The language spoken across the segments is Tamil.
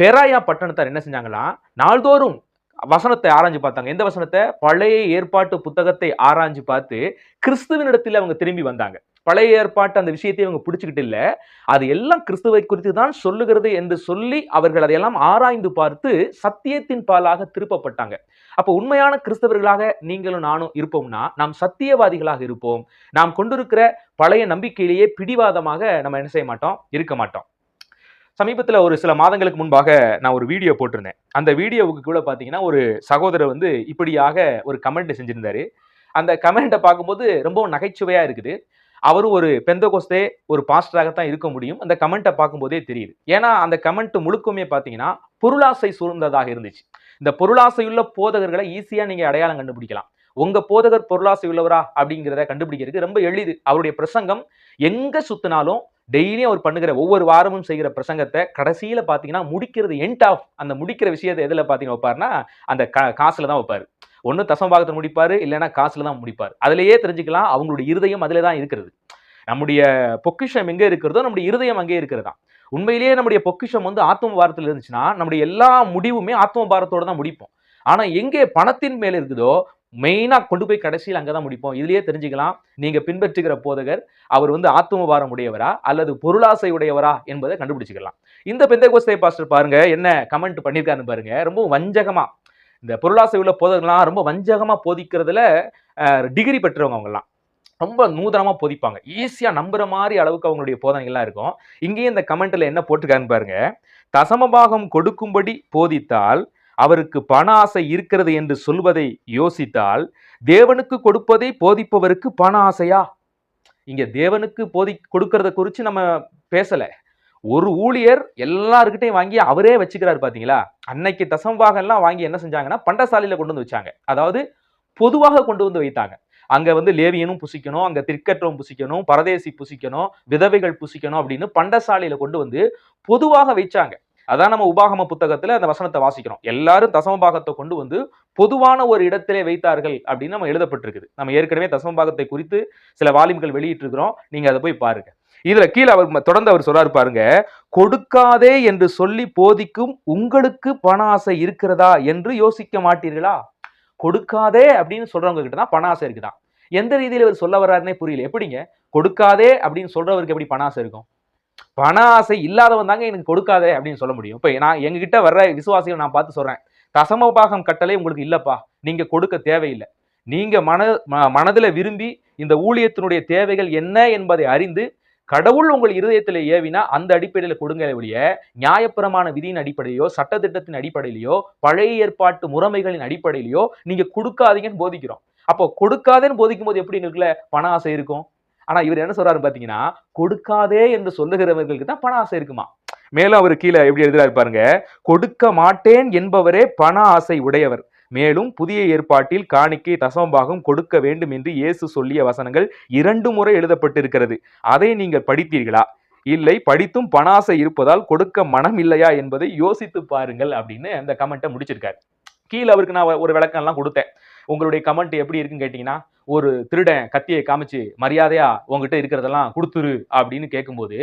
பெராயா பட்டணத்தார் என்ன செஞ்சாங்களா நாள்தோறும் வசனத்தை ஆராய்ஞ்சு பார்த்தாங்க. எந்த வசனத்தை? பழைய ஏற்பாட்டு புத்தகத்தை ஆராய்ஞ்சு பார்த்து கிறிஸ்துவனிடத்தில் அவங்க திரும்பி வந்தாங்க. பழைய ஏற்பாட்டு அந்த விஷயத்தை அவங்க பிடிச்சிக்கிட்டு இல்லை. அது எல்லாம் கிறிஸ்துவை குறித்து தான் சொல்லுகிறது என்று சொல்லி அவர்கள் அதையெல்லாம் ஆராய்ந்து பார்த்து சத்தியத்தின் பாலாக திருப்பப்பட்டாங்க. அப்போ உண்மையான கிறிஸ்தவர்களாக நீங்களும் நானும் இருப்போம்னா நாம் சத்தியவாதிகளாக இருப்போம். நாம் கொண்டிருக்கிற பழைய நம்பிக்கையிலேயே பிடிவாதமாக நம்ம என்ன செய்ய மாட்டோம்? இருக்க மாட்டோம். சமீபத்தில் ஒரு சில மாதங்களுக்கு முன்பாக நான் ஒரு வீடியோ போட்டிருந்தேன். அந்த வீடியோவுக்கு கூட பார்த்தீங்கன்னா ஒரு சகோதரர் வந்து இப்படியாக ஒரு கமெண்ட் செஞ்சிருந்தாரு. அந்த கமெண்ட்டை பார்க்கும்போது ரொம்பவும் நகைச்சுவையாக இருக்குது. அவரும் ஒரு பெந்தகோஸ்தே ஒரு பாஸ்டராகத்தான் இருக்க முடியும். அந்த கமெண்ட்டை பார்க்கும்போதே தெரியுது. ஏன்னா அந்த கமெண்ட் முழுக்கமே பார்த்தீங்கன்னா பொருளாசை சூழ்ந்ததாக இருந்துச்சு. இந்த பொருளாசையுள்ள போதகர்களை ஈஸியாக நீங்கள் அடையாளம் கண்டுபிடிக்கலாம். உங்க போதகர் பொருளாசை உள்ளவரா அப்படிங்கிறத கண்டுபிடிக்கிறதுக்கு ரொம்ப எளிது. அவருடைய பிரசங்கம் எங்க சுத்தினாலும் டெய்லியும் அவர் பண்ணுகிற ஒவ்வொரு வாரமும் செய்கிற பிரசங்கத்தை கடைசியில் பார்த்தீங்கன்னா முடிக்கிறது எண்ட் ஆஃப் அந்த முடிக்கிற விஷயத்தை எதில் பார்த்தீங்கன்னா வைப்பாருன்னா அந்த கா- காசில் தான் வைப்பார். ஒன்று தசம்பாகத்தில் முடிப்பார் இல்லைன்னா காசில் தான் முடிப்பார். அதிலேயே தெரிஞ்சுக்கலாம் அவங்களுடைய இருதயம் அதில் தான் இருக்கிறது. நம்முடைய பொக்கிஷம் எங்கே இருக்கிறதோ நம்முடைய இருதயம் அங்கே இருக்கிறதா உண்மையிலேயே நம்முடைய பொக்கிஷம் வந்து ஆத்ம பாரத்தில் இருந்துச்சுன்னா நம்முடைய எல்லா முடிவுமே ஆத்ம பாரத்தோடு தான் முடிப்போம். ஆனால் எங்கே பணத்தின் மேலே இருக்குதோ மெயினாக கொண்டு போய் கடைசியில் அங்கே தான் முடிப்போம். இதுலேயே தெரிஞ்சுக்கலாம். நீங்கள் பின்பற்றுகிற போதகர் அவர் வந்து ஆத்மபாரம் உடையவரா அல்லது பொருளாசை உடையவரா என்பதை கண்டுபிடிச்சிக்கலாம். இந்த பெந்தகோஸ்தே பாஸ்டர் பாருங்க என்ன கமெண்ட் பண்ணியிருக்காருன்னு பாருங்க. ரொம்ப வஞ்சகமாக இந்த பொருளாசை உள்ள போதகர்லாம் ரொம்ப வஞ்சகமாக போதிக்கிறதுல டிகிரி பெற்றவங்க அவங்கலாம். ரொம்ப நூதனமாக போதிப்பாங்க. ஈஸியாக நம்புகிற மாதிரி அளவுக்கு அவங்களுடைய போதனைகள்லாம் இருக்கும். இங்கேயும் இந்த கமெண்ட்டில் என்ன போட்டிருக்காருன்னு பாருங்க. தசமபாகம் கொடுக்கும்படி போதித்தால் அவருக்கு பண ஆசை இருக்கிறது என்று சொல்வதை யோசித்தால் தேவனுக்கு கொடுப்பதை போதிப்பவருக்கு பண ஆசையா? இங்க தேவனுக்கு போதி கொடுக்கறத குறித்து நம்ம பேசல. ஒரு ஊழியர் எல்லாருக்கிட்டையும் வாங்கி அவரே வச்சுக்கிறாரு பாத்தீங்களா? அன்னைக்கு தசம்பாகம்லாம் வாங்கி என்ன செஞ்சாங்கன்னா பண்டசாலையில கொண்டு வந்து வச்சாங்க. அதாவது பொதுவாக கொண்டு வந்து வைத்தாங்க. அங்க வந்து லேவியனும் புசிக்கணும் அங்க திர்க்கற்றவும் புசிக்கணும் பரதேசி புசிக்கணும் விதவைகள் புசிக்கணும் அப்படின்னு பண்டசாலையில கொண்டு வந்து பொதுவாக வைச்சாங்க. அதான் நம்ம உபாகம புத்தகத்துல அந்த வசனத்தை வாசிக்கிறோம். எல்லாரும் தசமபாகத்தை கொண்டு வந்து பொதுவான ஒரு இடத்திலே வைத்தார்கள் அப்படின்னு நம்ம எழுதப்பட்டிருக்குது. நம்ம ஏற்கனவே தசமபாகத்தை குறித்து சில வாலிம்கள் வெளியிட்டிருக்கிறோம். நீங்க அதை போய் பாருங்க. இதுல கீழே அவர் தொடர்ந்து அவர் சொல்றாரு பாருங்க கொடுக்காதே என்று சொல்லி போதிக்கும் உங்களுக்கு பண ஆசை இருக்கிறதா என்று யோசிக்க மாட்டீர்களா? கொடுக்காதே அப்படின்னு சொல்றவங்க கிட்ட தான் பண ஆசை இருக்குதான். எந்த ரீதியில் இவர் சொல்ல வர்றாருன்னே புரியல. எப்படிங்க? கொடுக்காதே அப்படின்னு சொல்றவருக்கு எப்படி பண ஆசை இருக்கும்? பண ஆசை இல்லாதவன் தாங்க எனக்கு கொடுக்காதே அப்படின்னு சொல்ல முடியும். இப்போ நான் எங்ககிட்ட வர்ற விசுவாசிகள் நான் பார்த்து சொல்கிறேன் தசமபாகம் கட்டளை உங்களுக்கு இல்லைப்பா. நீங்கள் கொடுக்க தேவையில்லை. நீங்கள் மன ம- விரும்பி இந்த ஊழியத்தினுடைய தேவைகள் என்ன என்பதை அறிந்து கடவுள் உங்கள் இருதயத்தில் ஏவினா அந்த அடிப்படையில் கொடுங்க ஒழிய நியாயப்பிரமான விதியின் அடிப்படையிலோ சட்டத்திட்டத்தின் அடிப்படையிலையோ பழைய ஏற்பாட்டு முறைமைகளின் அடிப்படையிலையோ நீங்கள் கொடுக்காதீங்கன்னு போதிக்கிறோம். அப்போ கொடுக்காதேன்னு போதிக்கும் போது எப்படி எங்களுக்குள்ள பண ஆசை இருக்கும்? ஆனா இவர் என்ன சொல்றாரு பாத்தீங்கன்னா கொடுக்காதே என்று சொல்லுகிறவர்களுக்கு தான் பண ஆசை இருக்குமா? மேலும் அவர் கீழே எப்படி எழுதுறாரு பாருங்க கொடுக்க மாட்டேன் என்பவரே பண ஆசை உடையவர். மேலும் புதிய ஏற்பாட்டில் காணிக்கை தசமபாகம் கொடுக்க வேண்டும் என்று இயேசு சொல்லிய வசனங்கள் இரண்டு முறை எழுதப்பட்டிருக்கிறது. அதை நீங்கள் படித்தீர்களா? இல்லை படித்தும் பணாசை இருப்பதால் கொடுக்க மனம் இல்லையா என்பதை யோசித்து பாருங்கள் அப்படின்னு அந்த கமெண்ட்டை முடிச்சிருக்காரு. கீழே அவருக்கு நான் ஒரு விளக்கம் எல்லாம் கொடுத்தேன். உங்களுடைய கமெண்ட் எப்படி இருக்குன்னு கேட்டிங்கன்னா ஒரு திருடன் கத்தியை காமிச்சு மரியாதையா உங்ககிட்ட இருக்கிறதெல்லாம் கொடுத்துரு அப்படின்னு கேட்கும்போது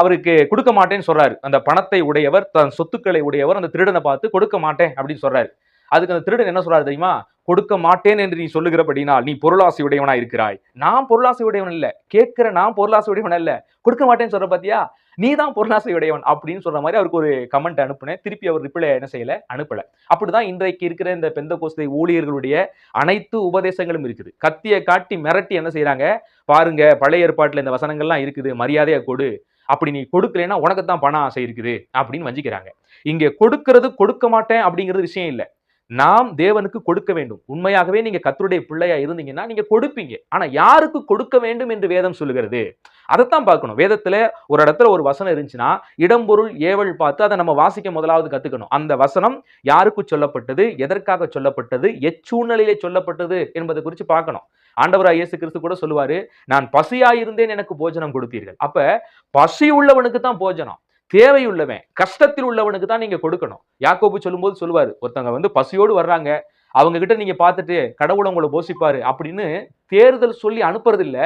அவருக்கு கொடுக்க மாட்டேன்னு சொல்றாரு. அந்த பணத்தை உடையவர் தன் சொத்துக்களை உடையவர் அந்த திருடனை பார்த்து கொடுக்க மாட்டேன் அப்படின்னு சொல்றாரு. அதுக்கு அந்த திருடன் என்ன சொல்றாரு தெரியுமா? கொடுக்க மாட்டேன் என்று நீ சொல்லுகிறபடினால் நீ பொருளாசை உடையவனா இருக்கிறாய். நான் பொருளாசை உடையவன் இல்ல கேட்கிற நான் பொருளாசை உடையவன் இல்ல கொடுக்க மாட்டேன்னு சொல்ற பாத்தியா? நீ தான் பொருளாசை உடையவன் அப்படின்னு சொல்ற மாதிரி அவருக்கு ஒரு கமெண்ட் அனுப்புனேன். திருப்பி அவர் ரிப்ளை என்ன செய்யல? அனுப்பல. அப்படிதான் இன்றைக்கு இருக்கிற இந்த பெந்த கோஸ்தை ஊழியர்களுடைய அனைத்து உபதேசங்களும் இருக்குது. கத்தியை காட்டி மிரட்டி என்ன செய்யறாங்க பாருங்க பழைய ஏற்பாட்டுல இந்த வசனங்கள்லாம் இருக்குது. மரியாதையா கொடு. அப்படி நீ கொடுக்கலன்னா உனக்கு தான் பணம் ஆசை இருக்குது அப்படின்னு வஞ்சிக்கிறாங்க. இங்க கொடுக்கறது கொடுக்க மாட்டேன் அப்படிங்கிறது விஷயம் இல்லை. நாம் தேவனுக்கு கொடுக்க வேண்டும். உண்மையாகவே நீங்க கத்தருடைய பிள்ளையா இருந்தீங்கன்னா நீங்க கொடுப்பீங்க. ஆனா யாருக்கு கொடுக்க வேண்டும் என்று வேதம் சொல்லுகிறது? அதைத்தான் பார்க்கணும். வேதத்துல ஒரு இடத்துல ஒரு வசனம் இருந்துச்சுன்னா இடம்பொருள் ஏவல் பார்த்து அதை நம்ம வாசிக்க முதலாவது கத்துக்கணும். அந்த வசனம் யாருக்கு சொல்லப்பட்டது? எதற்காக சொல்லப்பட்டது? எச்சூழ்நிலையிலே சொல்லப்பட்டது என்பதை குறித்து பார்க்கணும். ஆண்டவராய் இயேசு கிறிஸ்து கூட சொல்லுவாரு நான் பசியா இருந்தேன் எனக்கு போஜனம் கொடுத்தீர்கள். அப்ப பசி உள்ளவனுக்கு தான் போஜனம். தேவையுள்ளவன் கஷ்டத்தில் உள்ளவனுக்கு தான் நீங்க கொடுக்கணும். யாக்கோபு சொல்லும்போது சொல்லுவார் ஒருத்தவங்க வந்து பசியோடு வர்றாங்க. அவங்க கிட்ட நீங்க பார்த்துட்டு கடவுள் உங்களை போஷிப்பாரு அப்படின்னு தேர்தல் சொல்லி அனுப்புறது இல்ல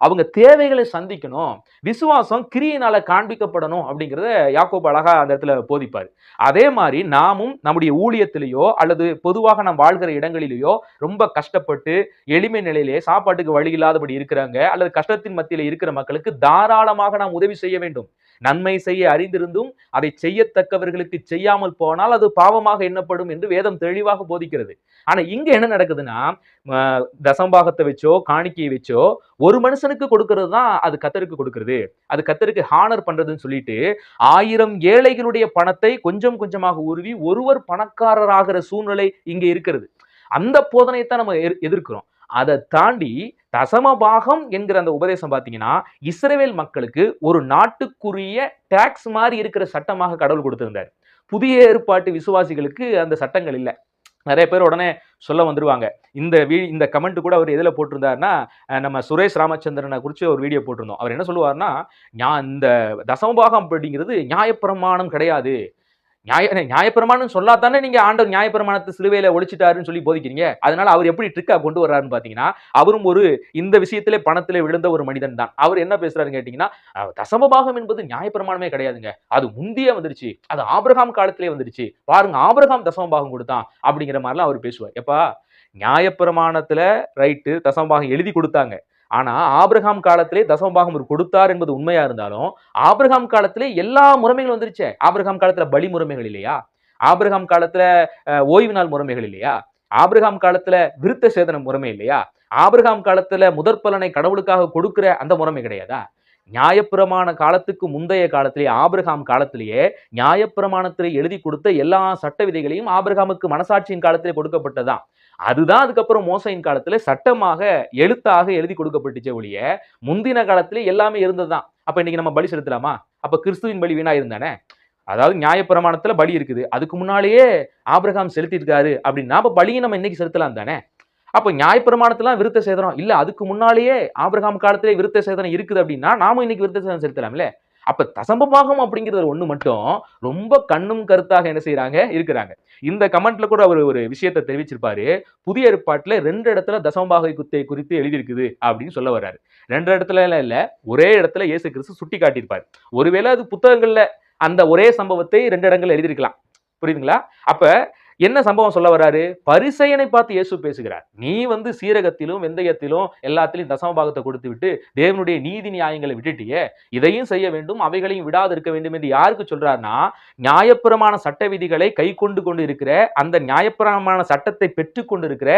அவங்க தேவைகளை சந்திக்கணும். விசுவாசம் கிரியினால காண்பிக்கப்படணும் அப்படிங்கிறத யாக்கோப் அழகா அந்த இடத்துல போதிப்பார். அதே மாதிரி நாமும் நம்முடைய ஊழியத்திலேயோ அல்லது பொதுவாக நாம் வாழ்கிற இடங்களிலேயோ ரொம்ப கஷ்டப்பட்டு எளிமை நிலையிலே சாப்பாட்டுக்கு வழி இல்லாதபடி இருக்கிறாங்க அல்லது கஷ்டத்தின் மத்தியில் இருக்கிற மக்களுக்கு தாராளமாக நாம் உதவி செய்ய வேண்டும். நன்மை செய்ய அறிந்திருந்தும் அதை செய்யத்தக்கவர்களுக்கு செய்யாமல் போனால் அது பாவமாக எண்ணப்படும் என்று வேதம் தெளிவாக போதிக்கிறது. ஆனா இங்க என்ன நடக்குதுன்னா தசம்பாகத்தை வச்சோ காணிக்கையை வச்சோ ஒரு மனுஷனுக்கு கொடுக்கறது தான் அது கத்தருக்கு கொடுக்கறது. அது கத்தருக்கு ஹானர் பண்றதுன்னு சொல்லிட்டு ஆயிரம் ஏழைகளுடைய பணத்தை கொஞ்சம் கொஞ்சமாக உருவி ஒருவர் பணக்காரராகிற சூழ்நிலை இங்க இருக்கிறது. அந்த போதனையை தான் நம்ம எதிர்- எதிர்க்கிறோம். அதை தாண்டி தசமபாகம் என்கிற அந்த உபதேசம் பார்த்தீங்கன்னா இஸ்ரேவேல் மக்களுக்கு ஒரு நாட்டுக்குரிய டாக்ஸ் மாதிரி இருக்கிற சட்டமாக கடவுள் கொடுத்திருந்தார். புதிய ஏற்பாட்டு விசுவாசிகளுக்கு அந்த சட்டங்கள் இல்லை. நிறைய பேர் உடனே சொல்ல வந்துருவாங்க. இந்த வீ இந்த கமெண்ட் கூட அவர் எதில் போட்டிருந்தாருன்னா நம்ம சுரேஷ் ராமச்சந்திரனை குறித்து ஒரு வீடியோ போட்டிருந்தோம். அவர் என்ன சொல்லுவார்னா ஞா இந்த தசமபாகம் அப்படிங்கிறது நியாயப்பிரமாணம் கிடையாது. நியாய நியாயப்பிரமாணம் சொல்லாதானே நீங்க ஆண்டவர் நியாயப்பிரமாணத்தை சிலுவையில ஒழிச்சிட்டாருன்னு சொல்லி போதிக்கிறீங்க. அதனால அவர் எப்படி ட்ரிக்கா கொண்டு வர்றாருன்னு பாத்தீங்கன்னா அவரும் ஒரு இந்த விஷயத்திலே பணத்திலே விழுந்த ஒரு மனிதன் தான். அவர் என்ன பேசுறாருன்னு கேட்டீங்கன்னா தசமபாகம் என்பது நியாயப்பிரமாணமே கிடையாதுங்க. அது முந்தியே வந்துருச்சு. அது ஆபிரகாம் காலத்திலே வந்துருச்சு. பாருங்க ஆபிரகாம் தசமபாகம் கொடுத்தான். அப்படிங்கிற மாதிரிலாம் அவர் பேசுவார். எப்பா நியாயப்பிரமாணத்துல ரைட்டு தசமபாகம் எழுதி கொடுத்தாங்க. ஆனா ஆபிரகாம் காலத்திலே தசமபாகம் ஒரு கொடுத்தார் என்பது உண்மையா இருந்தாலும் ஆபிரகாம் காலத்திலே எல்லா முறைமைகளும் வந்துருச்சே. ஆபிரகாம் காலத்துல பலி முறைமைகள் இல்லையா? ஆபிரகாம் காலத்துல ஓய்வு நாள் முறைமைகள் இல்லையா? ஆபிரகாம் காலத்துல விருத்த சேதன முறைமை இல்லையா? ஆபிரகாம் காலத்துல முதற் பலனை கடவுளுக்காக கொடுக்கிற அந்த முறைமை கிடையாதா? நியாயப்பிரமாண காலத்துக்கு முந்தைய காலத்திலேயே ஆபிரகாம் காலத்திலேயே நியாயப்பிரமாணத்தில் எழுதி கொடுத்த எல்லா சட்ட விதைகளையும் ஆபிரகாமுக்கு மனசாட்சியின் காலத்திலே கொடுக்கப்பட்டதான் அதுதான் அதுக்கப்புறம் மோசையின் காலத்துல சட்டமாக எழுத்தாக எழுதி கொடுக்கப்பட்டுச்சே ஒழிய முந்தின காலத்திலே எல்லாமே இருந்ததுதான். அப்ப இன்னைக்கு நம்ம பலி செலுத்தலாமா? அப்ப கிறிஸ்துவின் பலி வீணா இருந்தானே? அதாவது நியாயப்பிரமாணத்துல பலி இருக்குது. அதுக்கு முன்னாலேயே ஆபிரகாம் செலுத்திருக்காரு அப்படின்னா அப்ப பலியை நம்ம இன்னைக்கு செலுத்தலாம் தானே? அப்போ நியாயப்பிரமாணத்தெல்லாம் விருத்த சேதனம். இல்லை அதுக்கு முன்னாலேயே ஆபிரகாம் காலத்திலே விருத்த சேதனம் இருக்குது அப்படின்னா நாம இன்னைக்கு விருத்த சேதனம் செலுத்தலாம்ல? அப்ப தசம்பமாகம் அப்படிங்கிறது ஒண்ணு மட்டும் ரொம்ப கண்ணும் கருத்தாக என்ன செய்யறாங்க இருக்கிறாங்க. இந்த கமெண்ட்ல கூட அவர் ஒரு விஷயத்தை தெரிவிச்சிருப்பாரு. புதிய ஏற்பாட்டுல ரெண்டு இடத்துல தசம்பாகை குத்தை குறித்து எழுதியிருக்குது அப்படின்னு சொல்ல வர்றாரு. ரெண்டு இடத்துல இல்ல ஒரே இடத்துல இயேசு கிறிஸ்து சுட்டி காட்டியிருப்பார் ஒருவேளை அது புத்தகங்கள்ல அந்த ஒரே சம்பவத்தை ரெண்டு இடங்கள்ல எழுதியிருக்கலாம். புரியுதுங்களா? அப்ப என்ன சம்பவம் சொல்ல வராரு பரிசையனை பார்த்து இயேசு பேசுகிறார். நீ வந்து சீரகத்திலும் வெந்தயத்திலும் எல்லாத்திலும் தசமபாகத்தை கொடுத்து விட்டு தேவனுடைய நீதி நியாயங்களை விட்டுட்டியே இதையும் செய்ய வேண்டும் அவைகளையும் விடாது இருக்க வேண்டும் என்று யாருக்கு சொல்றாருன்னா நியாயப்பிரமான சட்ட விதிகளை கை கொண்டு கொண்டு இருக்கிற அந்த நியாயப்பிரமான சட்டத்தை பெற்று கொண்டு இருக்கிற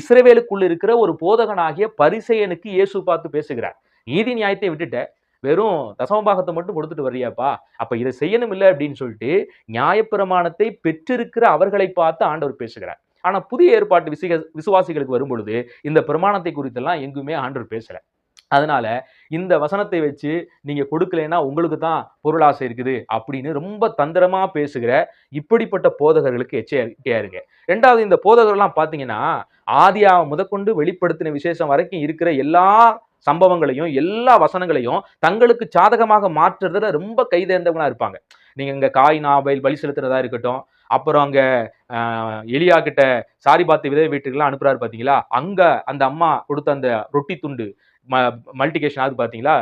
இஸ்ரவேலுக்குள்ள இருக்கிற ஒரு போதகனாகிய பரிசையனுக்கு இயேசு பார்த்து பேசுகிறார். நீதி நியாயத்தை விட்டுட்ட வெறும் தசமபாகத்தை மட்டும் கொடுத்துட்டு வர்றியாப்பா. அப்ப இதை செய்யணும் இல்லை அப்படின்னு சொல்லிட்டு நியாயப்பிரமாணத்தை பெற்றிருக்கிற அவர்களை பார்த்து ஆண்டவர் பேசுகிறார். ஆனா புதிய ஏற்பாட்டு விசிக விசுவாசிகளுக்கு வரும்பொழுது இந்த பிரமாணத்தை குறித்தெல்லாம் எங்குமே ஆண்டவர் பேசல. அதனால இந்த வசனத்தை வச்சு நீங்க கொடுக்கலைன்னா உங்களுக்கு தான் பொருளாசை இருக்குது அப்படின்னு ரொம்ப தந்திரமா பேசுகிற இப்படிப்பட்ட போதகர்களுக்கு எச்சரிக்கையா இருங்க. ரெண்டாவது இந்த போதகர்லாம் பாத்தீங்கன்னா ஆதியா முதற்கொண்டு வெளிப்படுத்தின விசேஷம் வரைக்கும் இருக்கிற எல்லா சம்பவங்களையும் எல்லா வசனங்களையும் தங்களுக்கு சாதகமாக மாற்றுறதுல ரொம்ப கைதேர்ந்தவங்களா இருப்பாங்க. நீங்க இங்க காய் நாவல் பலி செலுத்துறதா இருக்கட்டும் அப்புறம் அங்க எலியா கிட்ட சாரி பார்த்து விதவை வீட்டுக்கெல்லாம் அனுப்புறாரு பாத்தீங்களா? அங்க அந்த அம்மா கொடுத்த அந்த ரொட்டி துண்டு மல்டிகேஷன் ஆகுது பார்த்தீங்களா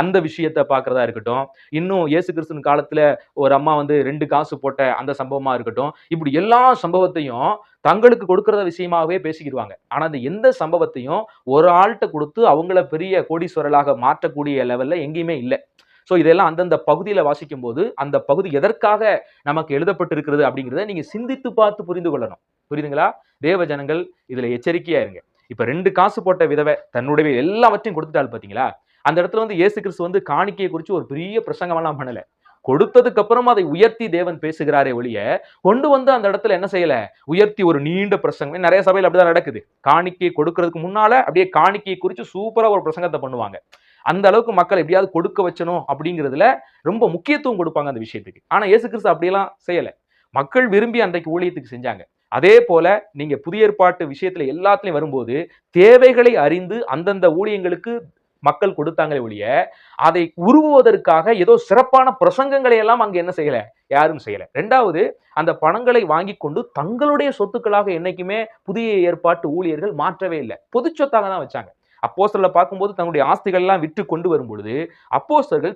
அந்த விஷயத்தை பார்க்குறதா இருக்கட்டும். இன்னும் இயேசு கிறிஸ்துவின் காலத்தில் ஒரு அம்மா வந்து ரெண்டு காசு போட்ட அந்த சம்பவமாக இருக்கட்டும். இப்படி எல்லா சம்பவத்தையும் தங்களுக்கு கொடுக்கறத விஷயமாகவே பேசிக்கிடுவாங்க. ஆனால் அந்த எந்த சம்பவத்தையும் ஒரு ஆள்கிட்ட கொடுத்து அவங்கள பெரிய கோடீஸ்வரலாக மாற்றக்கூடிய லெவலில் எங்கேயுமே இல்லை. ஸோ இதெல்லாம் அந்தந்த பகுதியில் வாசிக்கும் போது அந்த பகுதி எதற்காக நமக்கு எழுதப்பட்டிருக்கிறது அப்படிங்கிறத நீங்கள் சிந்தித்து பார்த்து புரிந்து கொள்ளணும். புரியுதுங்களா? தேவ ஜனங்கள் இதில் எச்சரிக்கையாக இருங்க. இப்போ ரெண்டு காசு போட்ட விதவை தன்னுடைய எல்லாவற்றையும் கொடுத்துட்டாள் பார்த்தீங்களா அந்த இடத்துல வந்து இயேசு கிறிஸ்து வந்து காணிக்கையை குறித்து ஒரு பெரிய பிரசங்கமெல்லாம் பண்ணலை. கொடுத்ததுக்கு அப்புறம் அதை உயர்த்தி தேவன் பேசுகிறாரே ஒழிய கொண்டு வந்து அந்த இடத்துல என்ன செய்யல? உயர்த்தி ஒரு நீண்ட பிரசங்கம். நிறைய சபையில் அப்படிதான் நடக்குது. காணிக்கை கொடுக்கறதுக்கு முன்னால அப்படியே காணிக்கையை குறித்து சூப்பரா ஒரு பிரசங்கத்தை பண்ணுவாங்க. அந்த அளவுக்கு மக்கள் எப்படியாவது கொடுக்க வச்சணும் அப்படிங்கிறதுல ரொம்ப முக்கியத்துவம் கொடுப்பாங்க அந்த விஷயத்துக்கு. ஆனா இயேசு கிறிஸ்து அப்படியெல்லாம் செய்யல. மக்கள் விரும்பி அன்றைக்கு ஊழியத்துக்கு செஞ்சாங்க. அதே போல நீங்க புதிய ஏற்பாட்டு விஷயத்துல எல்லாத்துலயும் வரும்போது தேவைகளை அறிந்து அந்தந்த ஊழியங்களுக்கு மக்கள் கொடுத்தாங்களே ஒழிய அதை உருவுவதற்காக ஏதோ சிறப்பான பிரசங்கங்களை எல்லாம் அங்க என்ன செய்யல? யாரும் செய்யல. ரெண்டாவது அந்த பணங்களை வாங்கி கொண்டு தங்களுடைய சொத்துக்களாக என்னைக்குமே புதிய ஏற்பாட்டு ஊழியர்கள் மாற்றவே இல்லை. பொது சொத்தாக தான் வச்சாங்க. அப்போஸ்தலரை பார்க்கும்போது தங்களுடைய ஆஸ்திகள்லாம் விற்று கொண்டு வரும் பொழுது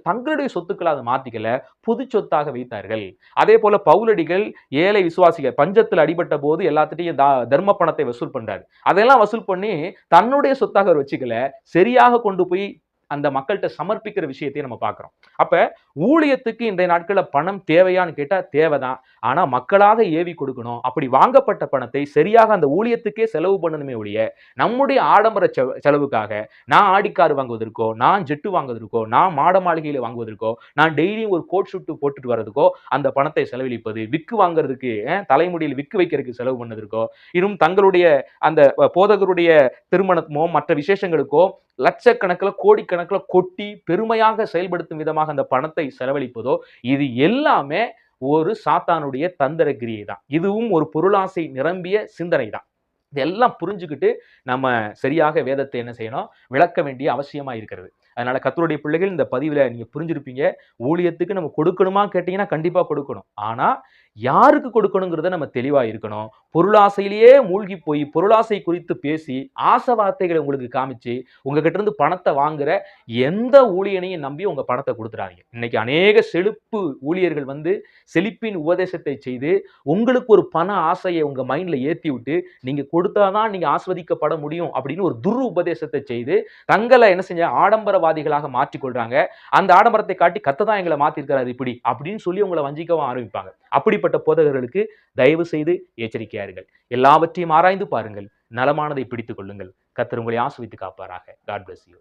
தங்களுடைய சொத்துக்களை அதை மாத்திக்கல பொது சொத்தாக வைத்தார்கள். அதே போல பவுலடிகள் ஏழை விசுவாசிகள் பஞ்சத்தில் அடிபட்ட போது எல்லாத்திட்டையும் தா- தர்ம பணத்தை வசூல் பண்றாரு. அதெல்லாம் வசூல் பண்ணி தன்னுடைய சொத்தாக அவர் வச்சுக்கல சரியாக கொண்டு போய் அந்த மக்கள்கிட்ட சமர்ப்பிக்கிற விஷயத்தையும் நம்ம பார்க்குறோம். அப்போ ஊழியத்துக்கு இன்றைய நாட்களில் பணம் தேவையான்னு தேவை தான் ஆனால் மக்களாக ஏவி கொடுக்கணும். அப்படி வாங்கப்பட்ட பணத்தை சரியாக அந்த ஊழியத்துக்கே செலவு பண்ணணுமே ஒழிய நம்முடைய ஆடம்பர செ- செலவுக்காக நான் ஆடிக்கார் வாங்குவதற்கோ நான் ஜெட்டு வாங்குவதற்கோ நான் மாட மாளிகையில் வாங்குவதற்கோ நான் டெய்லியும் ஒரு கோட் ஷூட்டு போட்டுட்டு வர்றதுக்கோ அந்த பணத்தை செலவழிப்பது விக்கு வாங்குறதுக்கு தலைமுடியில் விக்கு வைக்கிறதுக்கு செலவு பண்ணதற்கோ இன்னும் தங்களுடைய அந்த போதகருடைய திருமணமோ மற்ற விசேஷங்களுக்கோ லட்சக்கணக்கில் கோடிக்கணக்கில் கொட்டி பெருமையாக செயல்படுத்தும் விதமாக அந்த பணத்தை செலவழிப்பதோ இது எல்லாமே ஒரு சாத்தானுடைய தந்திர கிரியை தான் இதுவும் ஒரு பொருளாசை நிரம்பிய சிந்தனை தான் இதெல்லாம் புரிஞ்சுக்கிட்டு நம்ம சரியாக வேதத்தை என்ன செய்யணும்? விளக்க வேண்டிய அவசியமாக இருக்கிறது. அதனால கத்தருடைய பிள்ளைகள் இந்த பதிவில் நீங்கள் புரிஞ்சிருப்பீங்க. ஊழியத்துக்கு நம்ம கொடுக்கணுமா கேட்டீங்கன்னா கண்டிப்பாக கொடுக்கணும். ஆனால் யாருக்கு கொடுக்கணுங்கிறத நம்ம தெளிவாக இருக்கணும். பொருளாசையிலேயே மூழ்கி போய் பொருளாசை குறித்து பேசி ஆசை வார்த்தைகளை உங்களுக்கு காமிச்சு உங்ககிட்ட இருந்து பணத்தை வாங்குற எந்த ஊழியனையும் நம்பி உங்க பணத்தை கொடுத்துறாங்க இன்னைக்கு அநேக செழிப்பு ஊழியர்கள் வந்து செழிப்பின் உபதேசத்தை செய்து உங்களுக்கு ஒரு பண ஆசையை உங்க மைண்ட்ல ஏற்றி விட்டு நீங்க கொடுத்தாதான் நீங்க ஆஸ்வதிக்கப்பட முடியும் அப்படின்னு ஒரு துரு உபதேசத்தை செய்து தங்களை என்ன செஞ்ச ஆடம்பரவாதிகளாக மாற்றிக்கொள்றாங்க. அந்த ஆடம்பரத்தை காட்டி கத்ததான் எங்களை மாத்திருக்கிறாரு இப்படி அப்படின்னு சொல்லி உங்களை வஞ்சிக்கவும் ஆரம்பிப்பாங்க. அப்படிப்பட்ட போதகர்களுக்கு தயவு செய்து எச்சரிக்கையாருங்கள். எல்லாவற்றையும் ஆராய்ந்து பாருங்கள். நலமானதை பிடித்துக் கொள்ளுங்கள். கத்தர் உங்களை ஆஸ்வதித்து காப்பாராக. God bless you.